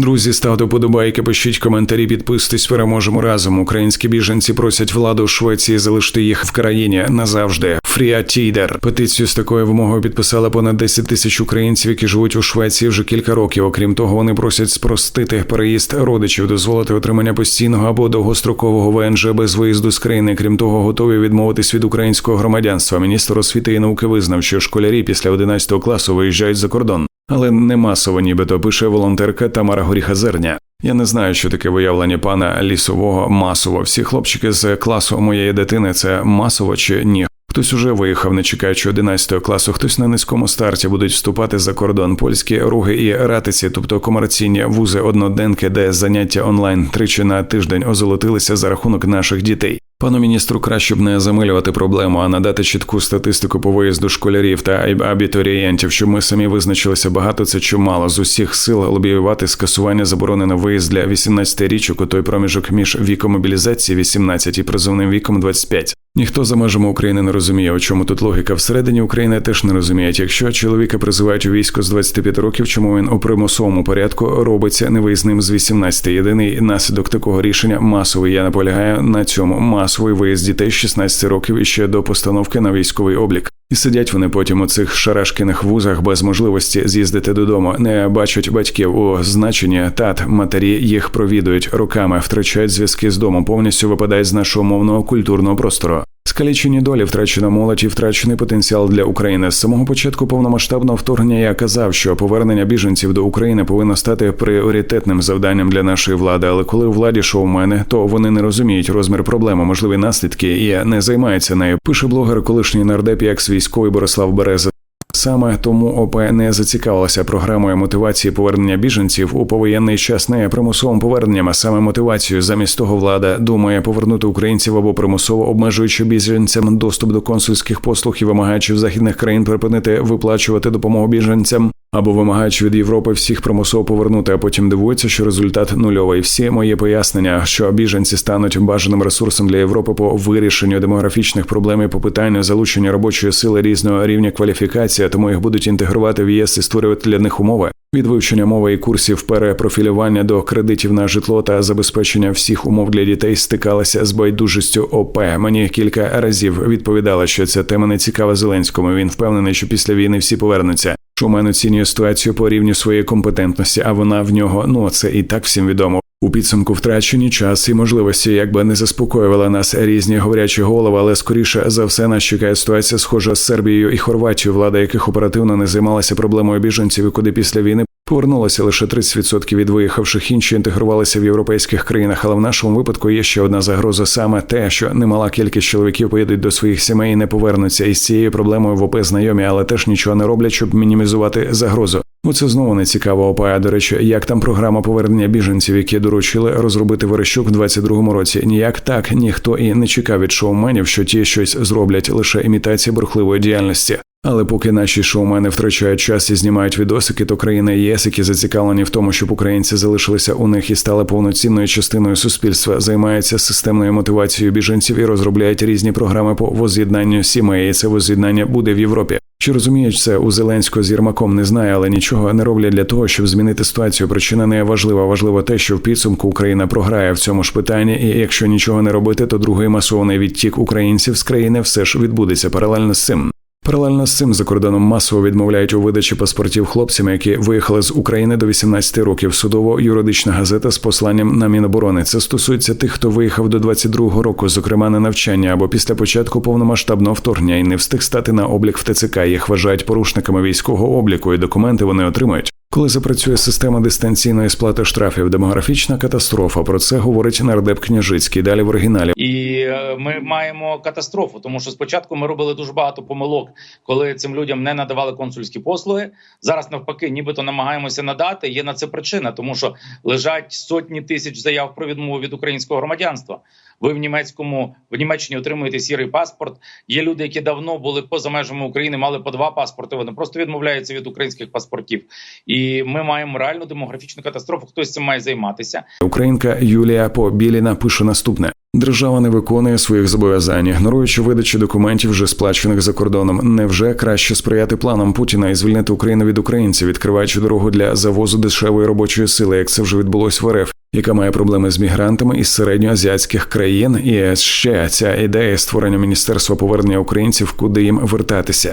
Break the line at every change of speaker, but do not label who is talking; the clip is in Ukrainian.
Друзі, ставте подобайки, пишіть коментарі, підписуйтесь, переможемо разом. Українські біженці просять владу Швеції залишити їх в країні назавжди. Фріатідер. Петицію з такою вимогою підписали понад 10 тисяч українців, які живуть у Швеції вже кілька років. Окрім того, вони просять спростити переїзд родичів, дозволити отримання постійного або довгострокового ВНЖ без виїзду з країни. Крім того, готові відмовитись від українського громадянства. Міністр освіти і науки визнав, що школярі після 11 класу виїжджають за кордон. Але не масово, нібито пише волонтерка Тамара Горіха-Зерня. Я не знаю, що таке виявлення пана лісового масово. Всі хлопчики з класу моєї дитини це масово чи ні. Хтось уже виїхав, не чекаючи 11 класу, хтось на низькому старті будуть вступати за кордон. Польські руги і ратиці, тобто комерційні вузи одноденки, де заняття онлайн тричі на тиждень озолотилися за рахунок наших дітей. Пану міністру краще б не замилювати проблему, а надати чітку статистику по виїзду школярів та абітурієнтів, щоб ми самі визначилися багато це чи мало з усіх сил лобіювати скасування заборони на виїзд для 18 річок у той проміжок між віком мобілізації 18 і призовним віком 25. Ніхто за межами України не розуміє, у чому тут логіка. Всередині України теж не розуміють. Якщо чоловіка призивають у військо з 25 років, чому він у примусовому порядку робиться невиїзним з 18. Єдиний наслідок такого рішення масовий. Я наполягаю на цьому масовий виїзд дітей з 16 років і ще до постановки на військовий облік. І сидять вони потім у цих шарашкиних вузах без можливості з'їздити додому, не бачать батьків у значенні тат, матері їх провідують руками, втрачають зв'язки з домом, повністю випадають з нашого мовного культурного простору. Скалічені долі, втрачена молодь і втрачений потенціал для України. З самого початку повномасштабного вторгнення я казав, що повернення біженців до України повинно стати пріоритетним завданням для нашої влади. Але коли у владі мене, то вони не розуміють розмір проблеми, можливі наслідки і не займаються нею. Пише блогер колишній нардеп як військовий Борислав Береза. Саме тому ОП не зацікавилася програмою мотивації повернення біженців у повоєнний час не примусовим поверненням, а саме мотивацією. Замість того влада думає повернути українців або примусово обмежуючи біженцям доступ до консульських послуг і вимагаючи західних країн припинити виплачувати допомогу біженцям. Або вимагаючи від Європи всіх примусово повернути, а потім дивуються, що результат нульовий. Всі мої пояснення, що біженці стануть бажаним ресурсом для Європи по вирішенню демографічних проблем і по питанню залучення робочої сили різного рівня кваліфікації, тому їх будуть інтегрувати в ЄС і створювати для них умови. Від вивчення мови і курсів перепрофілювання до кредитів на житло та забезпечення всіх умов для дітей стикалася з байдужістю ОП. Мені кілька разів відповідала, що ця тема не цікава Зеленському. Він впевнений, що після війни всі повернуться. Шумен оцінює ситуацію по рівню своєї компетентності, а вона в нього ну це і так всім відомо. У підсумку втрачені час і можливості, якби не заспокоювала нас різні говорячі голови, але скоріше за все нас чекає ситуація, схожа з Сербією і Хорватією, влада яких оперативно не займалася проблемою біженців, і куди після війни повернулося лише 30% від виїхавших інші інтегрувалися в європейських країнах. Але в нашому випадку є ще одна загроза саме те, що немала кількість чоловіків поїдуть до своїх сімей і не повернуться. І з цією проблемою в ОП знайомі, але теж нічого не роблять, щоб мінімізувати загрозу. Ну, це знову не цікаво ОПА. До речі, як там програма повернення біженців, які доручили розробити Верещук в 22-му році. Ніяк так ніхто і не чекав від шоуменів, що ті щось зроблять лише імітація бурхливої діяльності. Але поки наші шоумени втрачають час і знімають відосики, то країни ЄС, які зацікавлені в тому, щоб українці залишилися у них і стали повноцінною частиною суспільства, займаються системною мотивацією біженців і розробляють різні програми по воз'єднанню сімей. І Це воз'єднання буде в Європі. Чи розуміють це у Зеленського з Єрмаком не знаю, але нічого не роблять для того, щоб змінити ситуацію. Причина не важлива. Важливо те, що в підсумку Україна програє в цьому ж питанні, і якщо нічого не робити, то другий масований відтік українців з країни все ж відбудеться паралельно з цим. Паралельно з цим за кордоном масово відмовляють у видачі паспортів хлопцям, які виїхали з України до 18 років. Судово-юридична газета з посланням на Міноборони. Це стосується тих, хто виїхав до 22-го року, зокрема на навчання або після початку повномасштабного вторгнення і не встиг стати на облік в ТЦК. Їх вважають порушниками військового обліку, і документи вони отримають. Коли запрацює система дистанційної сплати штрафів, демографічна катастрофа. Про це говорить нардеп Княжицький. Далі в оригіналі.
І е, ми маємо катастрофу, тому що спочатку ми робили дуже багато помилок, коли цим людям не надавали консульські послуги. Зараз навпаки, нібито намагаємося надати. Є на це причина, тому що лежать сотні тисяч заяв про відмову від українського громадянства. Ви в німецькому в Німеччині отримуєте сірий паспорт. Є люди, які давно були поза межами України, мали по два паспорти. Вони просто відмовляються від українських паспортів, і ми маємо реальну демографічну катастрофу. Хтось цим має займатися.
Українка Юлія Побіліна пише наступне. Держава не виконує своїх зобов'язань, ігноруючи видачу документів, вже сплачених за кордоном. Невже краще сприяти планам Путіна і звільнити Україну від українців, відкриваючи дорогу для завозу дешевої робочої сили, як це вже відбулось в РФ, яка має проблеми з мігрантами із середньоазіатських країн, і ще ця ідея створення міністерства повернення українців, куди їм вертатися.